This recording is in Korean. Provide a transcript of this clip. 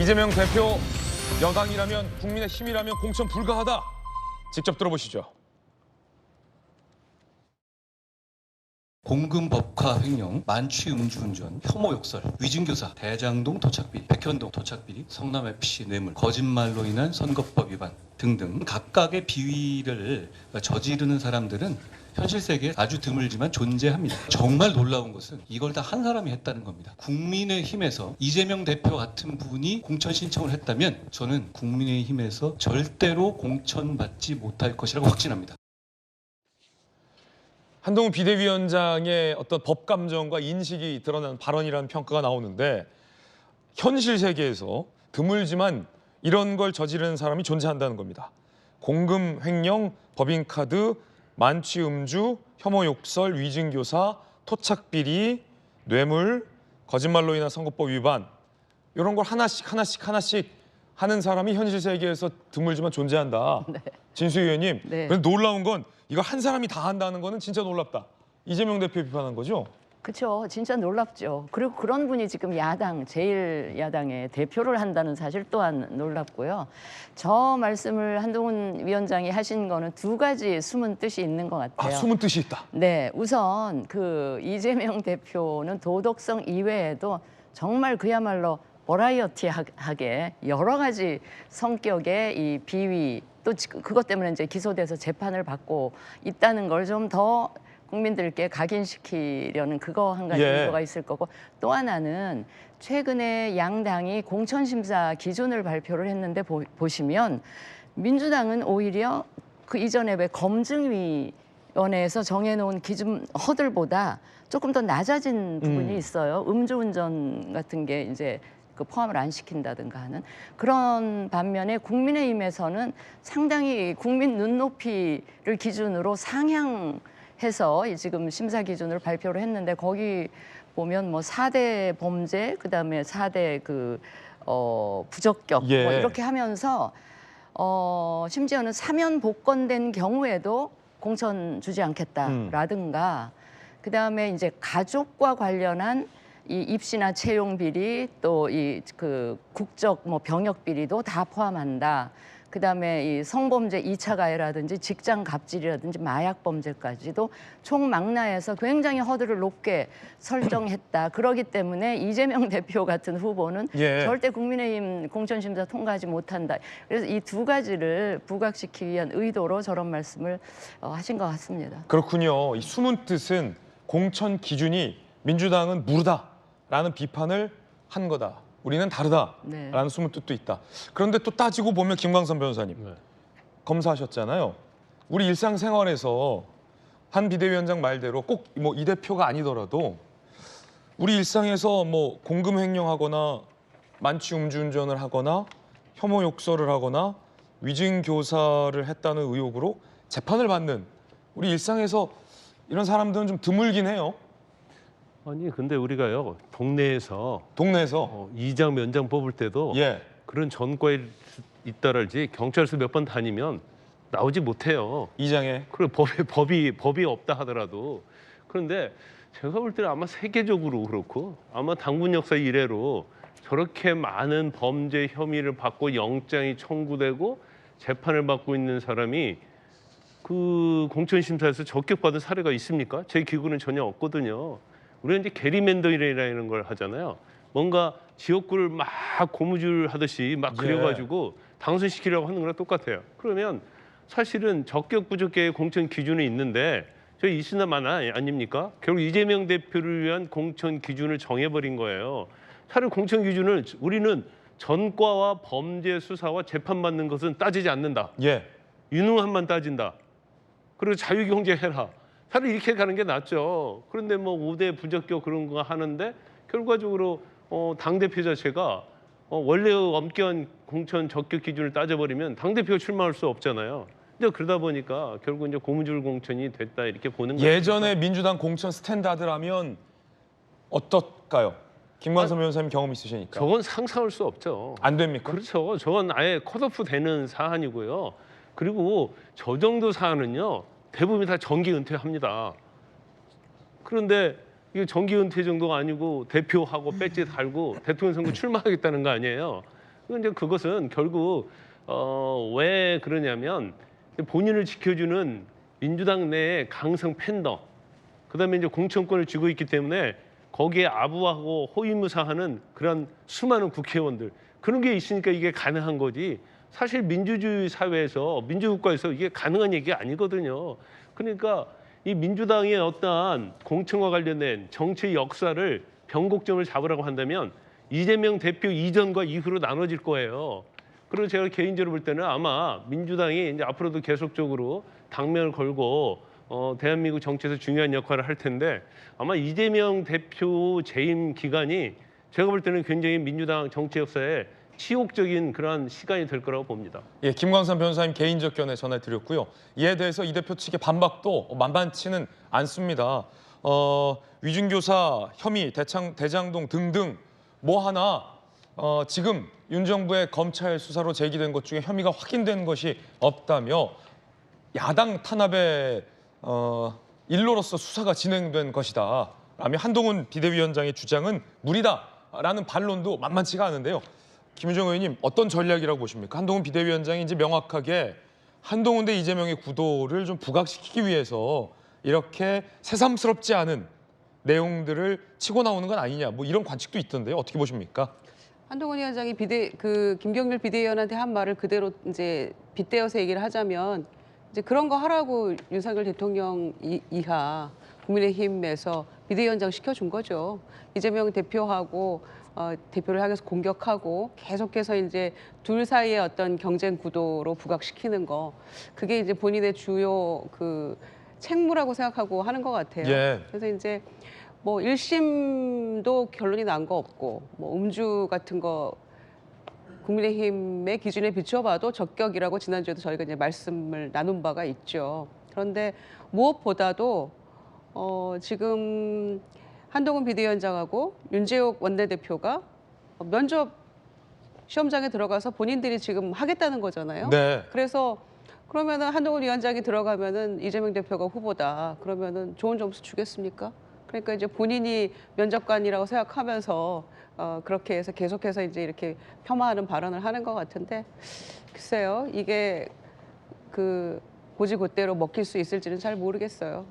이재명 대표 여당이라면 국민의 힘이라면 공천 불가하다. 직접 들어보시죠. 공금 법화 횡령, 만취 음주운전, 혐오 욕설, 위증교사, 대장동 토착비리, 백현동 토착비리, 성남 FC 뇌물, 거짓말로 인한 선거법 위반 등등 각각의 비위를 저지르는 사람들은 현실 세계에 아주 드물지만 존재합니다. 정말 놀라운 것은 이걸 다 한 사람이 했다는 겁니다. 국민의힘에서 이재명 대표 같은 분이 공천 신청을 했다면 저는 국민의힘에서 절대로 공천받지 못할 것이라고 확신합니다. 한동훈 비대위원장의 어떤 법 감정과 인식이 드러난 발언이라는 평가가 나오는데 현실 세계에서 드물지만 이런 걸 저지르는 사람이 존재한다는 겁니다. 공금 횡령, 법인카드, 만취 음주, 혐오 욕설, 위증 교사, 토착 비리, 뇌물, 거짓말로 인한 선거법 위반 이런 걸 하나씩 하나씩 하나씩 하는 사람이 현실 세계에서 드물지만 존재한다. 진수 의원님, 네. 그런데 놀라운 건 이거 한 사람이 다 한다는 거는 진짜 놀랍다. 이재명 대표 비판한 거죠? 그렇죠. 진짜 놀랍죠. 그리고 그런 분이 지금 야당 제일 야당의 대표를 한다는 사실 또한 놀랍고요. 저 말씀을 한동훈 위원장이 하신 거는 두 가지 숨은 뜻이 있는 것 아, 같아요. 숨은 뜻이 있다. 네, 우선 그 이재명 대표는 도덕성 이외에도 정말 그야말로 버라이어티하게 여러 가지 성격의 이 비위 또 지- 그것 때문에 이제 기소돼서 재판을 받고 있다는 걸 좀 더 국민들께 각인시키려는 그거 한 가지 예. 의도가 있을 거고 또 하나는 최근에 양당이 공천 심사 기준을 발표를 했는데 보, 보시면 민주당은 오히려 그 이전에 왜 검증위 원회에서 정해놓은 기준 허들보다 조금 더 낮아진 부분이 음. 있어요. 음주운전 같은 게 이제 그 포함을 안 시킨다든가 하는 그런 반면에 국민의힘에서는 상당히 국민 눈높이를 기준으로 상향 해서 이 지금 심사 기준을 발표를 했는데 거기 보면 뭐 4대 범죄 그다음에 4대 그 어, 부적격 예. 뭐 이렇게 하면서 어, 심지어는 사면 복권된 경우에도 공천 주지 않겠다라든가 그다음에 이제 가족과 관련한 이 입시나 채용 비리 또 이 그 국적 뭐 병역 비리도 다 포함한다. 그다음에 이 성범죄 이차 가해라든지 직장 갑질이라든지 마약 범죄까지도 총망라해서 굉장히 허들을 높게 설정했다. 그러기 때문에 이재명 대표 같은 후보는 예. 절대 국민의힘 공천심사 통과하지 못한다. 그래서 이 두 가지를 부각시키기 위한 의도로 저런 말씀을 어, 하신 것 같습니다. 그렇군요. 이 숨은 뜻은 공천 기준이 민주당은 무르다라는 비판을 한 거다. 우리는 다르다라는 네. 숨은 뜻도 있다. 그런데 또 따지고 보면 김광선 변호사님 네. 검사하셨잖아요. 우리 일상생활에서 한 비대위원장 말대로 꼭 뭐 이 대표가 아니더라도 우리 일상에서 뭐 공금 횡령하거나 만취 음주운전을 하거나 혐오 욕설을 하거나 위증 교사를 했다는 의혹으로 재판을 받는 우리 일상에서 이런 사람들은 좀 드물긴 해요. 아니 근데 우리가요 동네에서 동네에서 어, 이장 면장 뽑을 때도 예 그런 전과에 있다랄지 경찰서 몇 번 다니면 나오지 못해요. 이장에 그리고 법이 법이 법이 없다 하더라도 그런데 제가 볼 때는 아마 세계적으로 그렇고 아마 당군 역사 이래로 저렇게 많은 범죄 혐의를 받고 영장이 청구되고 재판을 받고 있는 사람이 그 공천 심사에서 적격받은 사례가 있습니까? 제 기구는 전혀 없거든요. 우리는 이제 게리맨더링이라는 걸 하잖아요. 뭔가 지역구를 막 고무줄 하듯이 막 예. 그려가지고 당선시키려고 하는 거랑 똑같아요. 그러면 사실은 적격 부적격의 공천 기준이 있는데 저희 이시나마나 아닙니까? 결국 이재명 대표를 위한 공천 기준을 정해버린 거예요. 차라리 공천 기준을 우리는 전과와 범죄 수사와 재판받는 것은 따지지 않는다. 예 유능함만 따진다. 그리고 자유경제 해라. 차라리 이렇게 가는 게 낫죠. 그런데 뭐 5대 부적격 그런 거 하는데 결과적으로 어, 당대표 자체가 어, 원래 엄격한 공천 적격 기준을 따져버리면 당대표가 출마할 수 없잖아요. 근데 그러다 보니까 결국 이제 고무줄 공천이 됐다 이렇게 보는 거예요. 예전에 민주당 공천 스탠다드라면 어떨까요? 김광선 변호사님 경험 있으시니까 저건 상상할 수 없죠. 안 됩니까? 그렇죠. 저건 아예 컷오프 되는 사안이고요. 그리고 저 정도 사안은요 대부분 다 정기 은퇴합니다. 그런데 이게 정기 은퇴 정도가 아니고 대표하고 배지 달고 대통령 선거 출마하겠다는 거 아니에요. 근데 그것은 결국 어, 왜 그러냐면 본인을 지켜주는 민주당 내의 강성 팬더, 그다음에 이제 공천권을 쥐고 있기 때문에 거기에 아부하고 호위무사하는 그런 수많은 국회의원들 그런 게 있으니까 이게 가능한 거지. 사실 민주주의 사회에서 민주국가에서 이게 가능한 얘기가 아니거든요. 그러니까 이 민주당의 어떠한 공천과 관련된 정치 역사를 변곡점을 잡으라고 한다면 이재명 대표 이전과 이후로 나눠질 거예요. 그리고 제가 개인적으로 볼 때는 아마 민주당이 이제 앞으로도 계속적으로 당면을 걸고 어, 대한민국 정치에서 중요한 역할을 할 텐데 아마 이재명 대표 재임 기간이 제가 볼 때는 굉장히 민주당 정치 역사에 치욕적인 그러한 시간이 될 거라고 봅니다. 예, 김광삼 변호사님 개인적 견해 전해드렸고요. 이에 대해서 이 대표 측의 반박도 만만치는 않습니다. 어, 위중교사 혐의, 대창, 대장동 등등 뭐 하나 어, 지금 윤 정부의 검찰 수사로 제기된 것 중에 혐의가 확인된 것이 없다며 야당 탄압의 어, 일로로서 수사가 진행된 것이다. 라며 한동훈 비대위원장의 주장은 무리다라는 반론도 만만치가 않은데요. 김유정 의원님 어떤 전략이라고 보십니까? 한동훈 비대위원장이 이제 명확하게 한동훈 대 이재명의 구도를 좀 부각시키기 위해서 이렇게 새삼스럽지 않은 내용들을 치고 나오는 건 아니냐 뭐 이런 관측도 있던데요. 어떻게 보십니까? 한동훈 위원장이 비대 그 김경률 비대위원한테 한 말을 그대로 이제 빗대어서 얘기를 하자면 이제 그런 거 하라고 윤석열 대통령 이, 이하 국민의힘에서 비대위원장 시켜준 거죠. 이재명 대표하고 어, 대표를 향해서 공격하고 계속해서 이제 둘 사이의 어떤 경쟁 구도로 부각시키는 거 그게 이제 본인의 주요 그 책무라고 생각하고 하는 것 같아요. 예. 그래서 이제 뭐 1심도 결론이 난 거 없고 뭐 음주 같은 거 국민의힘의 기준에 비춰봐도 적격이라고 지난주에도 저희가 이제 말씀을 나눈 바가 있죠. 그런데 무엇보다도 어 지금 한동훈 비대위원장하고 윤재욱 원내대표가 면접 시험장에 들어가서 본인들이 지금 하겠다는 거잖아요. 네. 그래서 그러면은 한동훈 위원장이 들어가면은 이재명 대표가 후보다. 그러면은 좋은 점수 주겠습니까? 그러니까 이제 본인이 면접관이라고 생각하면서 어, 그렇게 해서 계속해서 이제 이렇게 폄하하는 발언을 하는 것 같은데 글쎄요 이게 그 고지고대로 먹힐 수 있을지는 잘 모르겠어요.